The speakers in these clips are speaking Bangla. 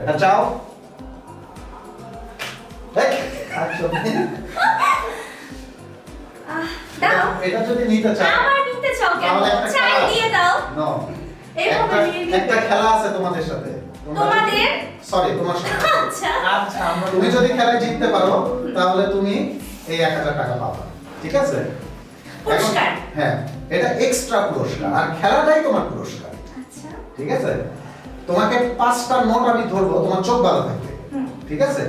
এটা চাও দেখ। আহ, দাও এটা যদি নিতে চাও আমার নিতে চাও কেন চাই দিয়ে দাও No, একটা- নিয়ে নিতে একটা খেলা আছে তোমাদের সাথে তোমাদের সরি তোমার সাথে আচ্ছা আচ্ছা তুমি যদি খেলায় জিততে পারো তাহলে তুমি এই এক হাজার টাকা পাবা। ঠিক আছে? পুরস্কার। হ্যাঁ এটা এক্সট্রা পুরস্কার। আর খেলাটাই তোমার পুরস্কার। আচ্ছা। ঠিক আছে? তোমাকে পাঁচটা নোট আমি ধরবো তোমার চোখ বাঁধা থাকবে। ঠিক আছে?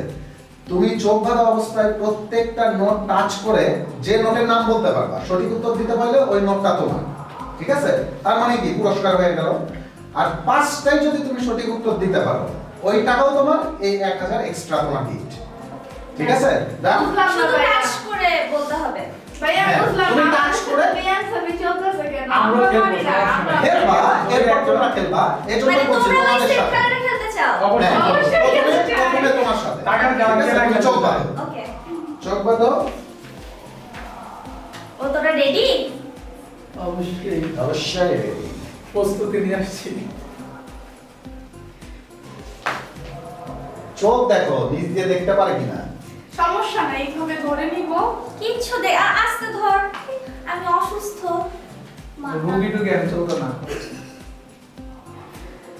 তুমি চোখ বাঁধা অবস্থায় প্রত্যেকটা নোট টাচ করে যে নোটের নাম বলতে পারবা সঠিক উত্তর দিতে পারলে ওই নোটটা তোমার। ঠিক আছে? তার মানে কি? পুরস্কার হয়ে গেল। আর পাঁচটাই যদি তুমি সঠিক উত্তর দিতে পারো ওই টাকাও তোমার এই এক হাজার এক্সট্রা তোমার গিফট ঠিক আছে? বুঝলাম শুধু টাচ করে বলতে হবে। ভাইয়া বুঝলাম তুমি না touch করে- answer চলতেছে কেন আমরা আমরা খেলব, পারি না, সমস্যা আমরা নাই। খেলবা। এরপর তোমরা খেলবা? এই জন্য বলছি তোমাদের সাথে। খেলাটা খেলতে চাও? অবশ্যই। অবশ্যই প্রথমে- খেলতে চাই। প্রথমে তোমার সাথে। টাকার ঠিক আছে? খেলা তুমি খেলতে চোখ বাঁধো। চোখ বাঁধো। ও তোরা রেডি অবশ্যই অবশ্যই প্রস্তুতি নিয়ে আসছি। চোখ দেখো নিজ দিয়ে দেখতে পারে কিনা? সমস্যা নাই এইভাবে ধরে নিব। কিচ্ছু দে আস্তে ধর। আমি অসুস্থ। রুগী টুগি আমি চলতো না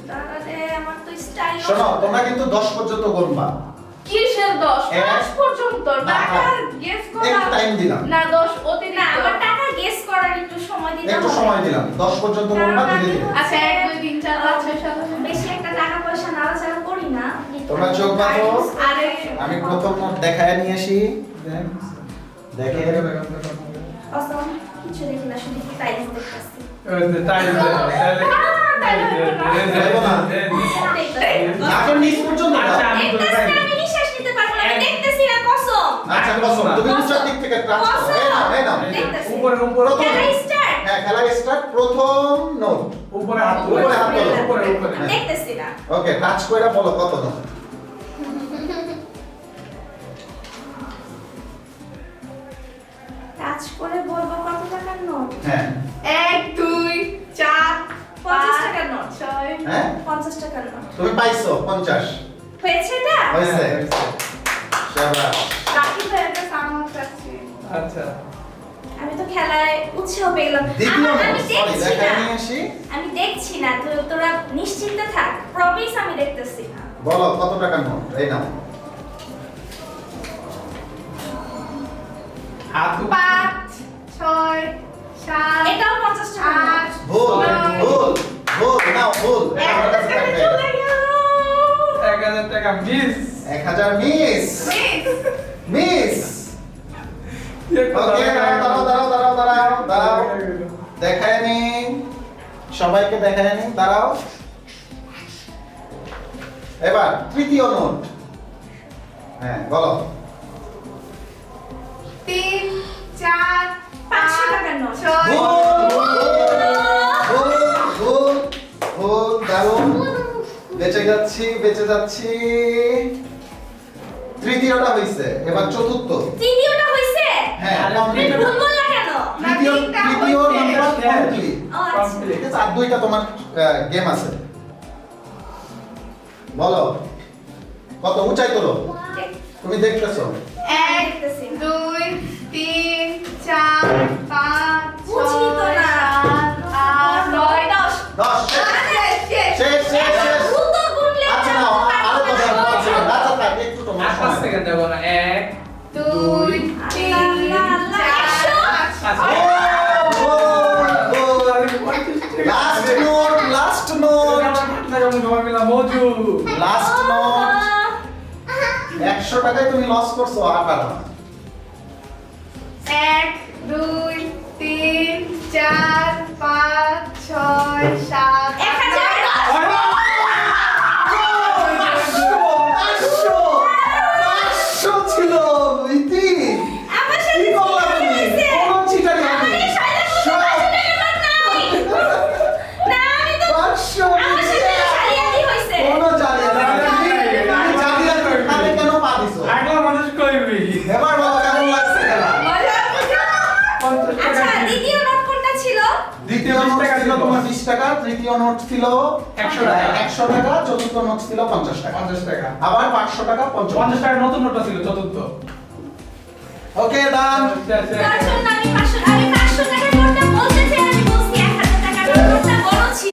দাঁড়া আমার তো স্টাইল শোনো তোমরা কিন্তু দশ পর্যন্ত গুনবা কিসের দশ? এক। পাঁচ পর্যন্ত? টাকা না। গেস একটু টাইম দিলাম। না দশ না আমার টাকা গেস করার একটু সময় দিতে একটু সময় দিলাম। দশ পর্যন্ত গুনবা ধীরে আমি ধীরে আচ্ছা এক দুই তিন চার পাঁচ ছয় সাত আট, নয়। বেশি একটা টাকা পয়সা নাড়াচাড়া করি না। তোমরা চোখ বাঁধো। আরে আমি প্রথম দেখায় নিয়ে আসি। দেখে। কিছু দেখি না শুধু। আচ্ছা, তাই। না, না আমি দেখতেছি। আচ্ছা প্রথম স্টার্ট হ্যাঁ খেলা স্টার্ট প্রথম নোট উপরে হাত উপরে হাত উপরে উপরে। দেখতেছি না। ওকে টাচ কইরা বলো কত নোট তুমি পাইছো পঞ্চাশ। হয়েছে। এটা হয়েছে। হ্যাঁ, শাবাশ বাকি তো একটা সামার কাছে আচ্ছা। আমি তো খেলায় উৎসাহ পেয়ে গেলাম। আমি দেখছি না। আসি। আমি দেখছি না তো তোরা নিশ্চিন্তে থাক। প্রমিস আমি দেখতেছি না। বলো কত টাকার নোট? এই নাও। পাঁচ ছয় সাত এটাও পঞ্চাশ টাকা টাকা মিস এক হাজার মিস মিস ওকে দাঁড়াও দাঁড়াও দাঁড়াও দাঁড়াও দাঁড়াও দেখায় নি। সবাইকে দেখায় নি। দাঁড়াও। এবার তৃতীয় নোট। হ্যাঁ বলো। তিন চার পাঁচ, টাকার নোট। ছয় ভুল ভুল ভুল ভুল দারুণ বেঁচে যাচ্ছি বেঁচে যাচ্ছি। তৃতীয়টা হয়েছে এবার চতুর্থ। তৃতীয়টা হইছে? হ্যাঁ complete। ভুল বললা কেন তৃতীয় তৃতীয় নাম্বার হ্যাঁ। কমপ্লিট আচ্ছা আছে আর দুইটা তোমার গেম আছে। বলো কত উঁচাই তোলো তুমি দেখতেছো। এক দুই তিন চার পাঁচ সেকেন্ড এক দুই তিন একশো। লাস্ট নোট লাস্ট নোট মজু লাস্ট নোট একশো টাকায় তুমি লস করছ আর এক দুই আচ্ছা, দ্বিতীয় নোট কোনটা ছিল? দ্বিতীয় টাকা ছিল ছিল। তোমার বিশ টাকা তৃতীয় নোট ছিল 100 টাকা। একশো টাকা চতুর্থ নোট ছিল পঞ্চাশ টাকা পঞ্চাশ টাকা আবার পাঁচশো টাকা পঞ্চাশ পঞ্চাশ টাকার নতুন নোট ছিল চতুর্থ ওকে ডান আমি টাকা